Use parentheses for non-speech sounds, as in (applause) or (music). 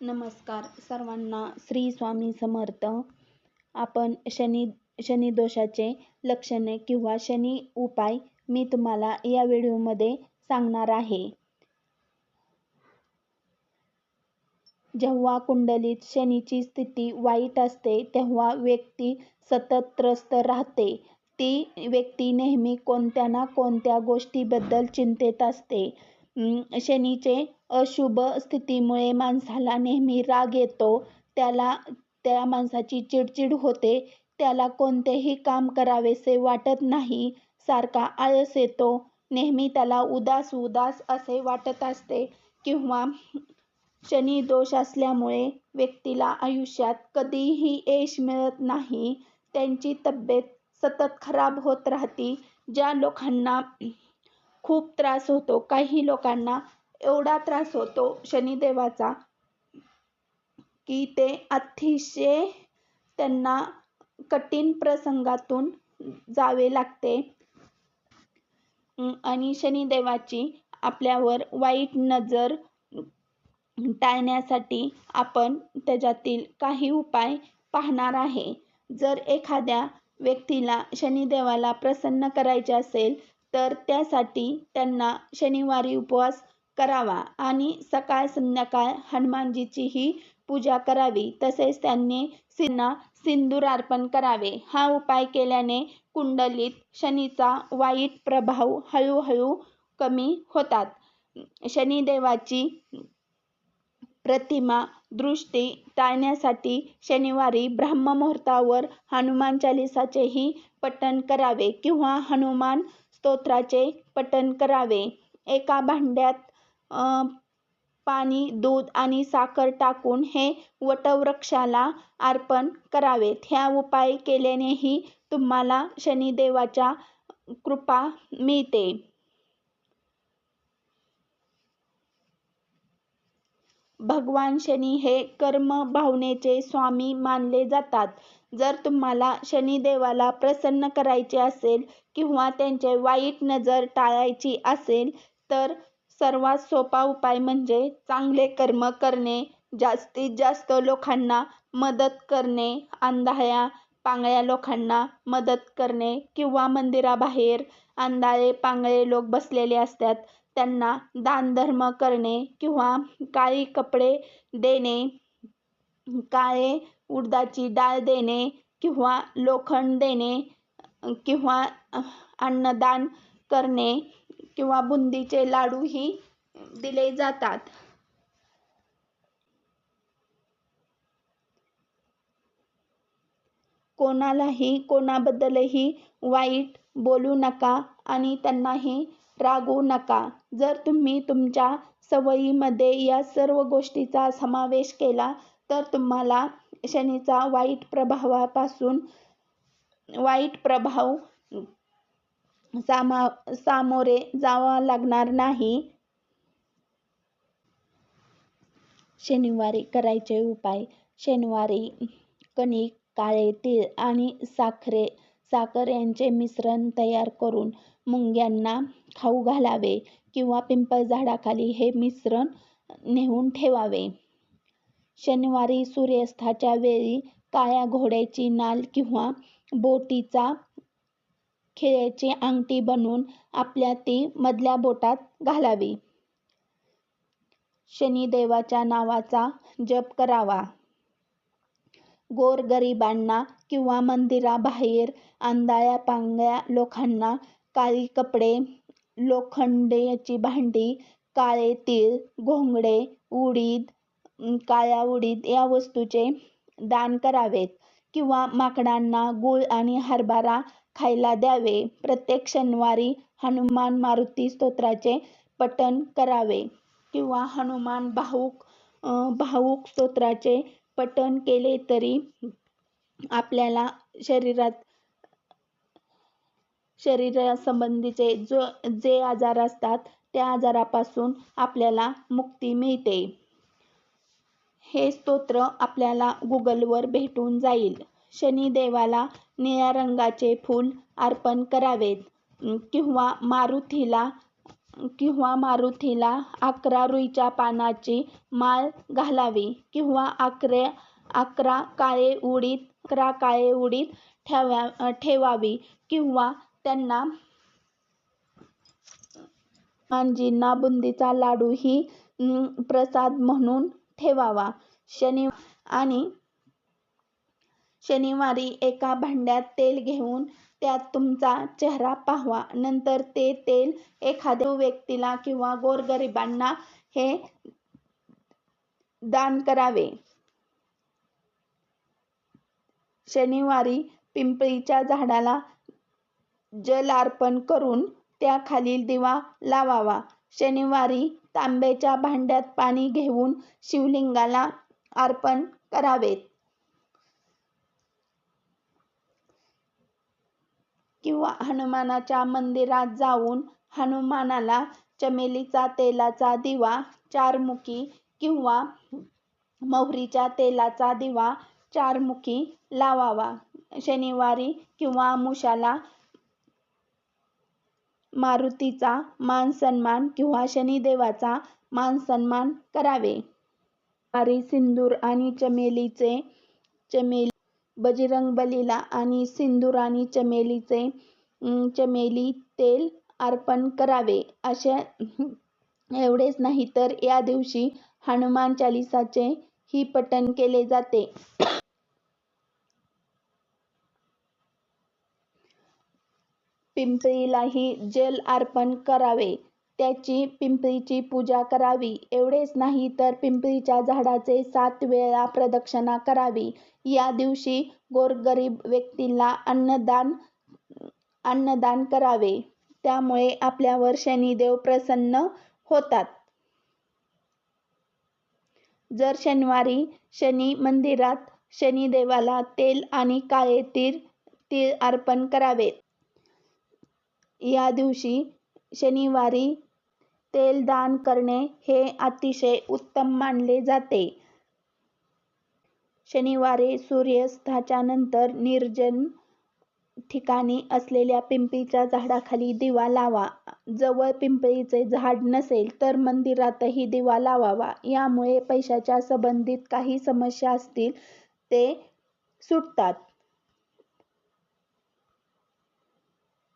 नमस्कार सर्वांना श्री स्वामी समर्थ. आपण शनी शनिदोषाचे लक्षणे किंवा शनी उपाय मी तुम्हाला या व्हिडिओमध्ये सांगणार आहे. जेव्हा कुंडलीत शनीची स्थिती वाईट असते तेव्हा व्यक्ती सतत त्रस्त राहते. ती व्यक्ती नेहमी कोणत्या ना कोणत्या गोष्टीबद्दल चिंतेत असते. शनीचे अशुभ स्थितीमुळे माणसाला नेहमी राग येतो. त्याला त्या माणसाची चिडचिड होते. त्याला कोणतेही काम करावेसे वाटत नाही. सारखा आळस येतो. नेहमी त्याला उदास उदास असे वाटत असते. किंवा शनी दोष असल्यामुळे व्यक्तीला आयुष्यात कधीही यश मिळत नाही. त्यांची तब्येत सतत खराब होत राहते. ज्या लोकांना खूप त्रास होतो. काही लोकांना एवढा त्रास होतो शनिदेवाचा की ते अतिशय त्यांना कठीण प्रसंगातून जावे लागते. आणि शनिदेवाची आपल्यावर वाईट नजर टाळण्यासाठी आपण त्याच्यातील काही उपाय पाहणार आहे. जर एखाद्या व्यक्तीला शनिदेवाला प्रसन्न करायचे असेल तर त्यासाठी त्यांना शनिवारी उपवास करावा आणि सकाळ संध्याकाळ हनुमानजीचीही पूजा करावी. तसेच त्यांनी सिन्ना सिंदूर अर्पण करावे. हा उपाय केल्याने कुंडलीत शनीचा वाईट प्रभाव हळूहळू कमी होतात. शनिदेवाची प्रतिमा दृष्टी टाळण्यासाठी शनिवारी ब्राह्ममुहूर्तावर हनुमान चालिसाचेही पठण करावे किंवा हनुमान स्तोत्राचे पठण करावे. एका भांड्यात पाणी दूध आणि साखर टाकून हे वटवृक्षाला अर्पण करावेत. ह्या उपाय केल्यानेही तुम्हाला शनिदेवाच्या कृपा मिळते. भगवान शनी हे कर्म भावनेचे स्वामी मानले जातात. जर तुम्हाला शनिदेवाला प्रसन्न करायचे असेल किंवा त्यांचे वाईट नजर टाळायची असेल तर सर्वात सोपा उपाय म्हणजे चांगले कर्म करणे जास्तीत जास्त लोकांना मदत करणे आंधळ्या पांगळ्या लोकांना मदत करणे किंवा मंदिराबाहेर आंधळे पांगळे लोक बसलेले असतात त्यांना दानधर्म करणे किंवा काळी कपडे देणे काळे उडदाची डाळ देणे किंवा लोखंड देणे किंवा अन्नदान करणे किंवा बुंदीचे लाडूही दिले जातात. कोणालाही कोणाबद्दलही वाईट बोलू नका आणि त्यांनाही रागवू नका. जर तुम्ही तुमच्या सवयीमध्ये या सर्व गोष्टीचा समावेश केला तर तुम्हाला शनीचा वाईट प्रभावापासून वाईट प्रभाव सामा सामोरे जावा लागणार नाही. शनिवारी करायचे उपाय. शनिवारी कणिक काळे तीळ आणि साखरे साखर यांचे मिश्रण तयार करून मुंग्यांना खाऊ घालावे किंवा पिंपळ झाडाखाली हे मिश्रण नेऊन ठेवावे. शनिवारी सूर्यास्ताच्या वेळी काळ्या घोड्याची नाल किंवा बोटीचा खिळ्याची अंगठी बनवून आपल्या ती मधल्या बोटात घालावी. शनिदेवाच्या नावाचा जप करावा. गोरगरिबांना किंवा मंदिराबाहेर आंधळ्या पांगळ्या लोकांना काळी कपडे लोखंडाची भांडी काळे तीळ घोंगडे उडीद काळ्या उडीद या वस्तूचे दान करावेत किंवा माकडांना गूळ आणि हरभरा खायला द्यावे. प्रत्येक शनिवारी हनुमान मारुती स्तोत्राचे पठण करावे किंवा हनुमान भाऊक भाऊक स्तोत्राचे पठण केले तरी आपल्याला शरीरात शरीरासंबंधीचे जो जे आजार असतात त्या आजारापासून आपल्याला मुक्ती मिळते. हे स्तोत्र आपल्याला गुगलवर भेटून जाईल. शनिदेवाला निळ्या रंगाचे फूल अर्पण करावेत. किंवा मारुतीला किंवा मारुतीला अकरा रुईच्या पानाची माळ घालावी किंवा अकरे अकरा काळे उडीत अकरा काळे उडीत ठेवा ठेवावी किंवा त्यांना अंजींना बुंदीचा लाडूही प्रसाद म्हणून ठेवावा. शनि आणि शनिवारी एका भांड्यात तेल घेऊन त्यात तुमचा चेहरा पाहावा. नंतर ते तेल एखाद्या व्यक्तीला किंवा गोरगरिबांना हे दान करावे. शनिवारी पिंपळीच्या झाडाला जल अर्पण करून त्याखालील दिवा लावावा. शनिवारी तांब्याच्या भांड्यात पाणी घेऊन शिवलिंगाला अर्पण करावे किंवा हनुमानाच्या मंदिरात जाऊन हनुमानाला चमेलीचा तेलाचा दिवा चारमुखी किंवा मोहरीच्या तेलाचा दिवा चारमुखी लावावा. शनिवारी किंवा मुशाला मारुतीचा मानसन्मान किंवा शनिदेवाचा मानसन्मान करावे. वारी सिंदूर आणि चमेलीचे चमेली बजरंगबलीला आणि सिंदूर आणि चमेलीचे चमेली तेल अर्पण करावे. अशा (laughs) एवढेच नाही तर या दिवशी हनुमान चालिसाचे ही पठण केले जाते. पिंपळीलाही जल अर्पण करावे. त्याची पिंपळीची पूजा करावी. एवढेच नाही तर पिंपळीच्या झाडाचे सात वेळा प्रदक्षिणा करावी. या दिवशी गोरगरीब व्यक्तींना अन्नदान अन्नदान करावे. त्यामुळे आपल्यावर शनिदेव प्रसन्न होतात. जर शनिवारी शनी मंदिरात शनिदेवाला तेल आणि काळे तीर तीळ अर्पण करावे या दिवशी शनिवारी तेल दान करणे हे अतिशय उत्तम मानले जाते. शनिवारी सूर्यास्ताच्या नंतर निर्जन ठिकाणी असलेल्या पिंपळीच्या झाडाखाली दिवा लावा. जवळ पिंपळीचे झाड नसेल तर मंदिरातही दिवा लावावा. यामुळे पैशाच्या संबंधित काही समस्या असतील ते सुटतात.